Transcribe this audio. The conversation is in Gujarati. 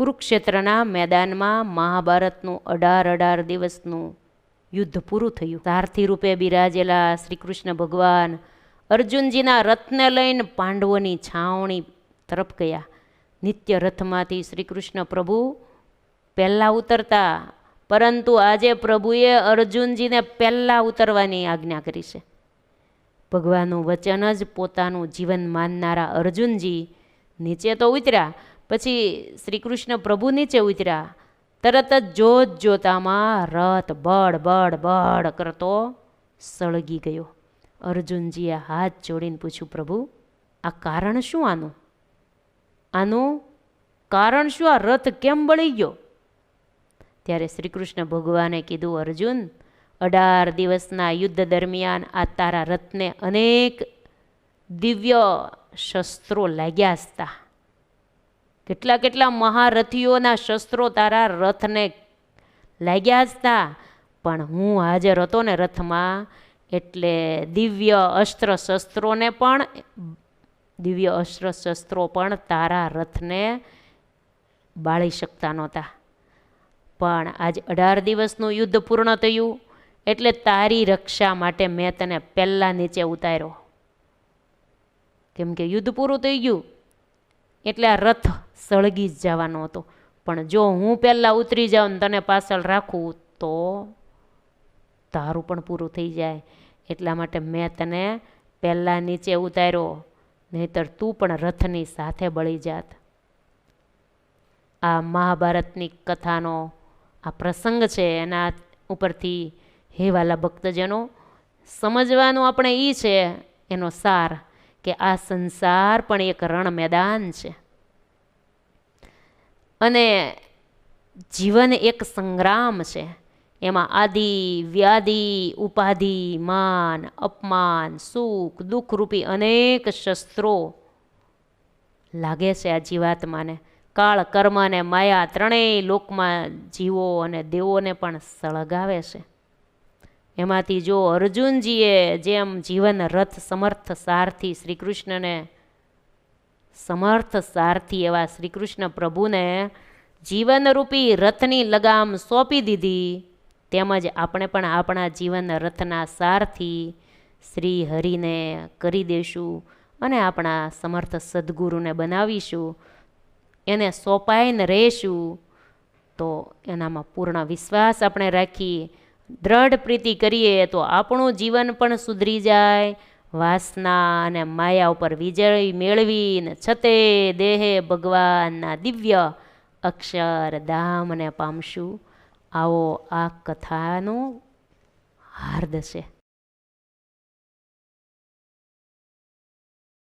કુરુક્ષેત્રના મેદાનમાં મહાભારતનું અઢાર અઢાર દિવસનું યુદ્ધ પૂરું થયું. સારથી રૂપે બિરાજેલા શ્રી કૃષ્ણ ભગવાન અર્જુનજીના રથને લઈને પાંડવોની છાવણી તરફ ગયા. નિત્ય રથમાંથી શ્રી કૃષ્ણ પ્રભુ પહેલાં ઉતરતા, પરંતુ આજે પ્રભુએ અર્જુનજીને પહેલાં ઉતરવાની આજ્ઞા કરી છે. ભગવાનનું વચન જ પોતાનું જીવન માનનારા અર્જુનજી નીચે તો ઉતર્યા પછી શ્રી કૃષ્ણ પ્રભુ નીચે ઉતર્યા. તરત જ જોત જોતામાં રથ બળ બળ બળ કરતો સળગી ગયો. અર્જુનજીએ હાથ જોડીને પૂછ્યું, પ્રભુ, આ કારણ શું આનું? આનું કારણ શું? આ રથ કેમ બળી ગયો? ત્યારે શ્રી કૃષ્ણ ભગવાને કીધું, અર્જુન, અઢાર દિવસના યુદ્ધ દરમિયાન આ તારા રથને અનેક દિવ્ય શસ્ત્રો લાગ્યા હતા. કેટલા કેટલા મહારથીઓના શસ્ત્રો તારા રથને લાગ્યા હતા પણ હું હાજર હતો ને રથમાં એટલે દિવ્ય અસ્ત્ર શસ્ત્રોને પણ, દિવ્ય અસ્ત્ર શસ્ત્રો પણ તારા રથને બાળી શકતા નહોતા. પણ આજે અઢાર દિવસનું યુદ્ધ પૂર્ણ થયું, એટલે તારી રક્ષા માટે મેં તને પહેલાં નીચે ઉતાર્યો. કેમ કે યુદ્ધ પૂરું થઈ ગયું, એટલે આ રથ સળગી જ જવાનો હતો. પણ જો હું પહેલાં ઉતરી જાઉં ને તને પાછળ રાખું, તો તારું પણ પૂરું થઈ જાય. એટલા માટે મેં તને પહેલાં નીચે ઉતાર્યો, નહીતર તું પણ રથની સાથે બળી જાત. આ મહાભારતની કથાનો આ પ્રસંગ છે એના ઉપરથી હેવાલા ભક્તજનો, સમજવાનું આપણે એ છે, એનો સાર, કે આ સંસાર પણ એક રણ મેદાન છે. અને જીવન એક સંગ્રામ છે. એમાં આદિ વ્યાધિ ઉપાધિ, માન, અપમાન, સુખ દુઃખરૂપી અનેક શસ્ત્રો લાગે છે આ જીવાત્માને. કાળ, કર્મ અને માયા ત્રણેય લોકમાં જીવો અને દેવોને પણ સળગાવે છે. એમાંથી જો અર્જુનજીએ જેમ જીવન રથ, સમર્થ સારથી શ્રી કૃષ્ણને સમર્થ સારથી એવા શ્રી કૃષ્ણ પ્રભુને જીવનરૂપી રથની લગામ સોંપી દીધી. તેમજ આપણે પણ આપણા જીવન રથના સારથી શ્રી હરિને કરી દેશું અને આપણા સમર્થ સદગુરુને બનાવીશું. એને સોંપાઈને રહેશું. તો એનામાં પૂર્ણ વિશ્વાસ આપણે રાખી દ્રઢ પ્રીતિ કરીએ તો આપણું જીવન પણ સુધરી જાય. વાસના અને માયા ઉપર વિજય મેળવીને છતે દેહે ભગવાનના દિવ્ય અક્ષરધામને પામશું. આવો આ કથાનો હાર્દ છે.